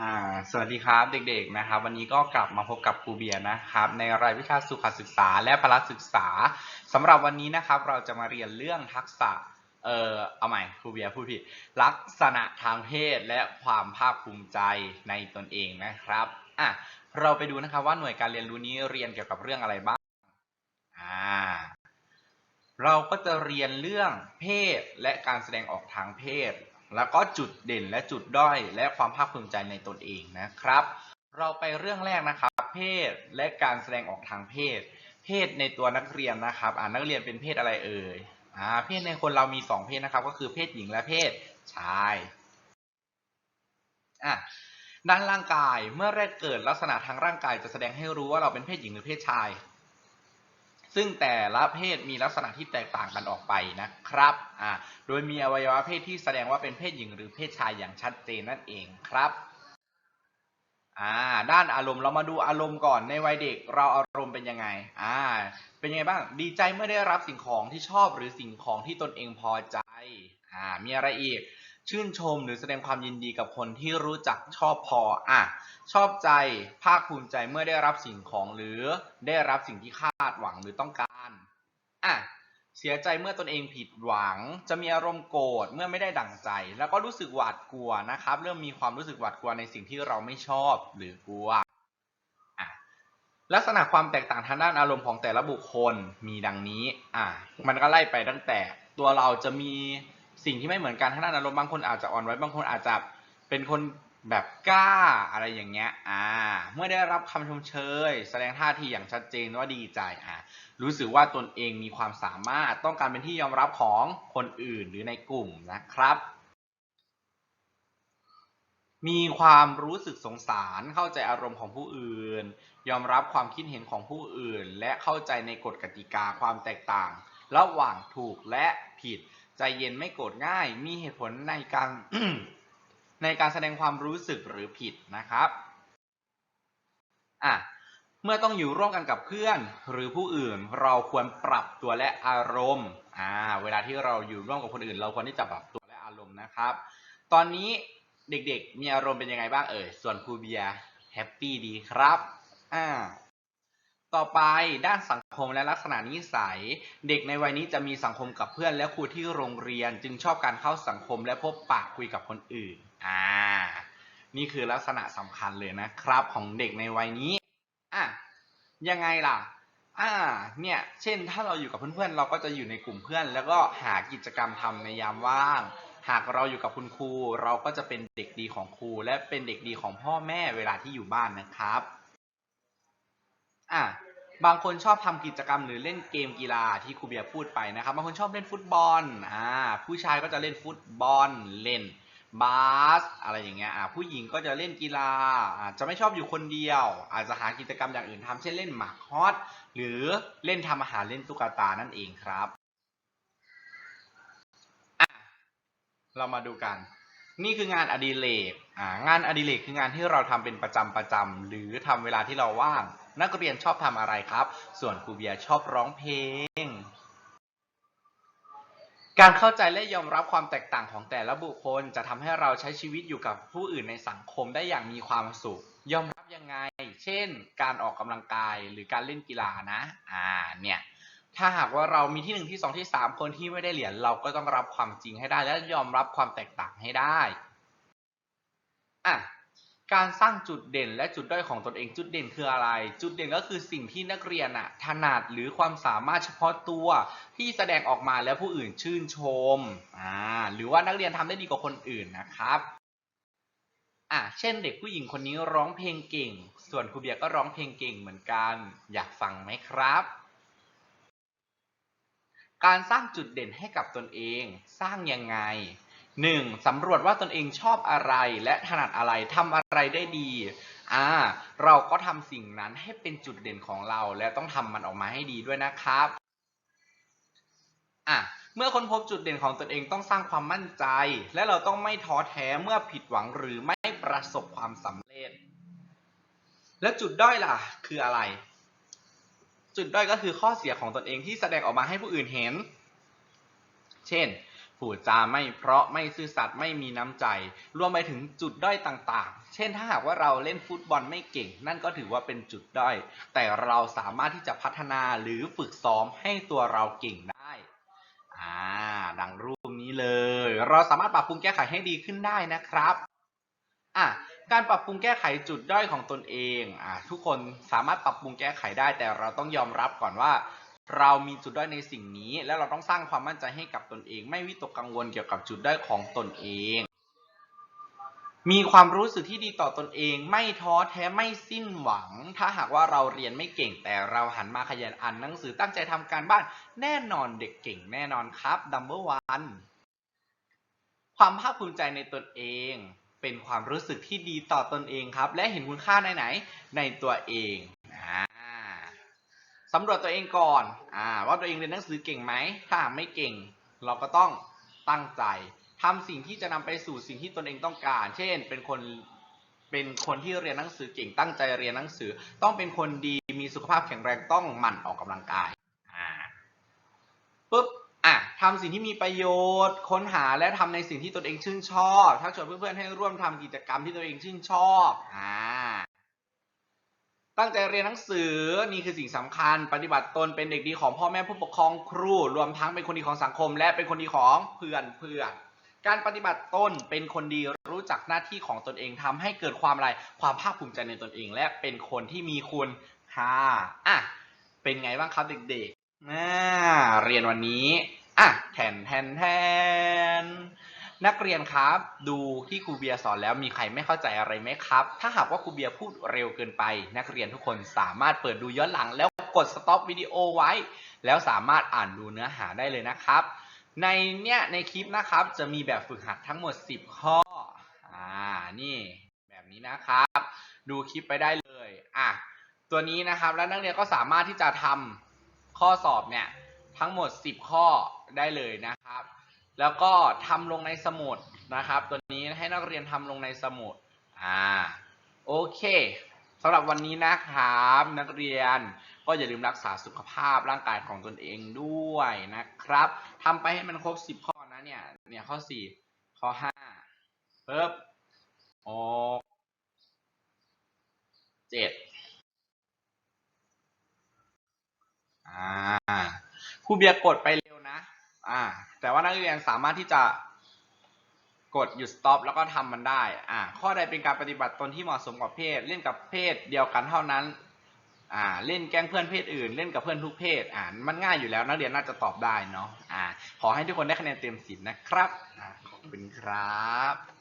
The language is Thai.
อ่าสวัสดีครับเด็กๆนะครับ วันนี้ก็กลับมาพบกับครูเบียร์นะครับ ในรายวิชาสุขศึกษาและพละศึกษาสำหรับวันนี้นะครับเราจะมาเรียนเรื่องทักษะเอ่อเอาใหม่ครูเบียร์พูดผิดลักษณะทางเพศและความภาคภูมิใจในตนเองนะครับอะเราไปดูนะครับว่าหน่วยการเรียนรู้นี้เรียนเกี่ยวกับเรื่องอะไรบ้างอ่าเราก็จะเรียนเรื่องเพศและการแสดงออกทางเพศ แล้วก็จุดเด่นและจุดด้อยและความภาคภูมิใจในตนเองนะครับ เราไปเรื่องแรกนะครับ เพศและการแสดงออกทางเพศ เพศในตัวนักเรียนนะครับ อ่านักเรียนเป็นเพศอะไรเอ่ยอ่าเพศในคนเรามีสองเพศนะครับ ก็คือเพศหญิงและเพศชายอะด้านร่างกายเมื่อแรกเกิดลักษณะทางร่างกายจะแสดงให้รู้ว่าเราเป็นเพศหญิงหรือเพศชาย ซึ่งแต่ละเพศมีลักษณะที่แตกต่างกันออกไปนะครับอ่าโดยมีอวัยวะเพศที่แสดงว่าเป็นเพศหญิงหรือเพศชายอย่างชัดเจนนั่นเองครับอ่าด้านอารมณ์เรามาดูอารมณ์ก่อนในวัยเด็กเราอารมณ์เป็นยังไงอ่าเป็นยังไงบ้างดีใจเมื่อได้รับสิ่งของที่ชอบหรือสิ่งของที่ตนเองพอใจอ่ามีอะไรอีก ชื่นชมหรือแสดงความยินดีกับคนที่รู้จักชอบพออะชอบใจภาคภูมิใจเมื่อได้รับสิ่งของหรือได้รับสิ่งที่คาดหวังหรือต้องการอะเสียใจเมื่อตนเองผิดหวัง จะมีอารมณ์โกรธเมื่อไม่ได้ดั่งใจ แล้วก็รู้สึกหวาดกลัวนะครับ เริ่มมีความรู้สึกหวาดกลัวในสิ่งที่เราไม่ชอบหรือกลัวอะลักษณะความแตกต่างทางด้านอารมณ์ของแต่ละบุคคลมีดังนี้ อะมันก็ไล่ไปตั้งแต่ตัวเราจะมี สิ่งที่ไม่เหมือนกันทางด้านอารมณ์บางคนอาจจะอ่อนไหวบางคนอาจจะเป็นคนแบบกล้าอะไรอย่างเงี้ย อ่า เมื่อได้รับคำชมเชย แสดงท่าทีอย่างชัดเจนว่าดีใจ อ่า รู้สึกว่าตนเองมีความสามารถต้องการเป็นที่ยอมรับของคนอื่นหรือในกลุ่มนะครับ มีความรู้สึกสงสาร เข้าใจอารมณ์ของผู้อื่น ยอมรับความคิดเห็นของผู้อื่น และเข้าใจในกฎกติกาความแตกต่าง ระหว่างถูกและผิด ใจเย็นไม่โกรธง่าย มีเหตุผลในการในการแสดงความรู้สึกหรือผิดนะครับอะเมื่อต้องอยู่ร่วมกันกับเพื่อนหรือผู้อื่นเราควรปรับตัวและอารมณ์อ่าเวลาที่เราอยู่ร่วมกับคนอื่น เราควรที่จะปรับตัวและอารมณ์นะครับ ตอนนี้เด็กๆ มีอารมณ์เป็นยังไงบ้างเอ่ยส่วนครูเบียร์แฮปปี้ดีครับอ่า ต่อไปด้านสังคมและลักษณะนิสัย เด็กในวัยนี้จะมีสังคมกับเพื่อนและครูที่โรงเรียน จึงชอบการเข้าสังคมและพบปะคุยกับคนอื่นอ่านี่คือลักษณะสำคัญเลยนะครับของเด็กในวัยนี้อะยังไงล่ะอ่าเนี่ยเช่นถ้าเราอยู่กับเพื่อนๆ เราก็จะอยู่ในกลุ่มเพื่อน แล้วก็หากิจกรรมทำในยามว่าง หากเราอยู่กับคุณครู เราก็จะเป็นเด็กดีของครู และเป็นเด็กดีของพ่อแม่เวลาที่อยู่บ้านนะครับ อะบางคนชอบทำกิจกรรมหรือเล่นเกมกีฬาที่ครูเบียร์พูดไปนะครับบางคนชอบเล่นฟุตบอลอ่าผู้ชายก็จะเล่นฟุตบอลเล่นบาสอะไรอย่างเงี้ยอ่าผู้หญิงก็จะเล่นกีฬาอ่าจะไม่ชอบอยู่คนเดียว อาจจะหากิจกรรมอย่างอื่นทำเช่นเล่นหมากฮอตหรือเล่นทำอาหารเล่นตุ๊กตานั่นเองครับเรามาดูกัน นี่คืองานอดิเรกอ่างานอดิเรกคืองานที่เราทำเป็นประจำประจำหรือทำเวลาที่เราว่าง นักเรียนชอบทำอะไรครับ ส่วนครูเบียชอบร้องเพลง การเข้าใจและยอมรับความแตกต่างของแต่ละบุคคล จะทำให้เราใช้ชีวิตอยู่กับผู้อื่นในสังคมได้อย่างมีความสุข ยอมรับยังไง เช่น การออกกำลังกายหรือการเล่นกีฬานะ อ่า เนี่ยถ้าหากว่าเรามีที่หนึ่งที่สองที่สามคนที่ไม่ได้เหรียญเราก็ต้องรับความจริงให้ได้ และยอมรับความแตกต่างให้ได้อะ การสร้างจุดเด่นและจุดด้อยของตนเองจุดเด่นคืออะไร จุดเด่นก็คือสิ่งที่นักเรียนอะถนัดหรือความสามารถเฉพาะตัวที่แสดงออกมาแล้วผู้อื่นชื่นชมอ่าหรือว่านักเรียนทำได้ดีกว่าคนอื่นนะครับอะเช่นเด็กผู้หญิงคนนี้ร้องเพลงเก่ง ส่วนครูเบียร์ก็ร้องเพลงเก่งเหมือนกัน อยากฟังไหมครับ การสร้างจุดเด่นให้กับตนเอง สร้างยังไง หนึ่งสำรวจว่าตนเองชอบอะไรและถนัดอะไรทำอะไรได้ดีอ่าเราก็ทำสิ่งนั้นให้เป็นจุดเด่นของเรา และต้องทำมันออกมาให้ดีด้วยนะครับอะเมื่อค้นพบจุดเด่นของตนเองต้องสร้างความมั่นใจ และเราต้องไม่ท้อแท้เมื่อผิดหวังหรือไม่ประสบความสำเร็จ แล้วจุดด้อยล่ะ คืออะไร จุดด้อยก็คือข้อเสียของตนเองที่แสดงออกมาให้ผู้อื่นเห็น เช่น พูดจาไม่เพราะไม่ซื่อสัตย์ไม่มีน้ำใจ รวมไปถึงจุดด้อยต่างๆ เช่นถ้าหากว่าเราเล่นฟุตบอลไม่เก่ง นั่นก็ถือว่าเป็นจุดด้อย แต่เราสามารถที่จะพัฒนาหรือฝึกซ้อมให้ตัวเราเก่งได้อ่าดังรูปนี้เลย เราสามารถปรับปรุงแก้ไขให้ดีขึ้นได้นะครับอะการปรับปรุงแก้ไขจุดด้อยของตนเองอะทุกคนสามารถปรับปรุงแก้ไขได้ แต่เราต้องยอมรับก่อนว่า เรามีจุดด้อยในสิ่งนี้ แล้วเราต้องสร้างความมั่นใจให้กับตนเอง ไม่วิตกกังวลเกี่ยวกับจุดด้อยของตนเอง มีความรู้สึกที่ดีต่อตนเอง ไม่ท้อแท้ไม่สิ้นหวัง ถ้าหากว่าเราเรียนไม่เก่งแต่เราหันมาขยันอ่านหนังสือตั้งใจทำการบ้านแน่นอนเด็กเก่งแน่นอนครับดัมเบิลวันความภาคภูมิใจในตนเองเป็นความรู้สึกที่ดีต่อตนเองครับ และเห็นคุณค่าในไหน ในตัวเอง สำรวจตัวเองก่อนอ่าว่าตัวเองเรียนหนังสือเก่งไหมถ้าไม่เก่ง เราก็ต้องตั้งใจทำสิ่งที่จะนำไปสู่สิ่งที่ตนเองต้องการ เช่น เป็นคนเป็นคนที่เรียนหนังสือเก่งตั้งใจเรียนหนังสือ ต้องเป็นคนดีมีสุขภาพแข็งแรงต้องหมั่นออกกำลังกายอ่าปุ๊บอะทำสิ่งที่มีประโยชน์ ค้นหาและทำในสิ่งที่ตนเองชื่นชอบทักชวนเพื่อนๆให้ร่วมทำกิจกรรมที่ตนเองชื่นชอบอ่า ตั้งใจเรียนหนังสือนี่คือสิ่งสำคัญ ปฏิบัติตนเป็นเด็กดีของพ่อแม่ผู้ปกครองครู รวมทั้งเป็นคนดีของสังคม และเป็นคนดีของเพื่อนเพื่อนการปฏิบัติตนเป็นคนดีรู้จักหน้าที่ของตนเองทำให้เกิดความอะไรความภาคภูมิใจในตนเอง และเป็นคนที่มีคุณค่าอะเป็นไงบ้างครับเด็กๆอ่าเรียนวันนี้อะแทนแทนแทน นักเรียนครับดูที่ครูเบียร์สอนแล้วมีใครไม่เข้าใจอะไรไหมครับ ถ้าหากว่าครูเบียร์พูดเร็วเกินไป นักเรียนทุกคนสามารถเปิดดูย้อนหลัง แล้วกดสต็อปวิดีโอไว้ แล้วสามารถอ่านดูเนื้อหาได้เลยนะครับ ในเนี้ยในคลิปนะครับจะมีแบบฝึกหัดทั้งหมด 10 ข้ออ่านี่แบบนี้นะครับ ดูคลิปไปได้เลยอะตัวนี้นะครับแล้วนักเรียนก็สามารถที่จะทำข้อสอบเนี่ยทั้งหมด 10 ข้อได้เลยนะครับ แล้วก็ทำลงในสมุดนะครับ ตัวนี้ให้นักเรียนทำลงในสมุดอ่าโอเคสำหรับวันนี้นะครับ นักเรียนก็อย่าลืมรักษาสุขภาพร่างกายของตนเองด้วยนะครับทำไปให้มันครบ 10 ข้อนะเนี่ยเนี่ยข้อ 4 ข้อ5ปึ๊บหกเจ็ดอ่าครูเบียร์กดไปเร็วนะ อ่า แต่ว่านักเรียนสามารถที่จะกดหยุด stop แล้วก็ทำมันได้ อ่า ข้อใดเป็นการปฏิบัติตนที่เหมาะสมกับเพศ เล่นกับเพศเดียวกันเท่านั้น อ่า เล่นแกล้งเพื่อนเพศอื่น เล่นกับเพื่อนทุกเพศ อ่า มันง่ายอยู่แล้วนักเรียนน่าจะตอบได้เนาะ อ่า ขอให้ทุกคนได้คะแนนเต็มสิบนะครับ อ่า ขอบคุณครับ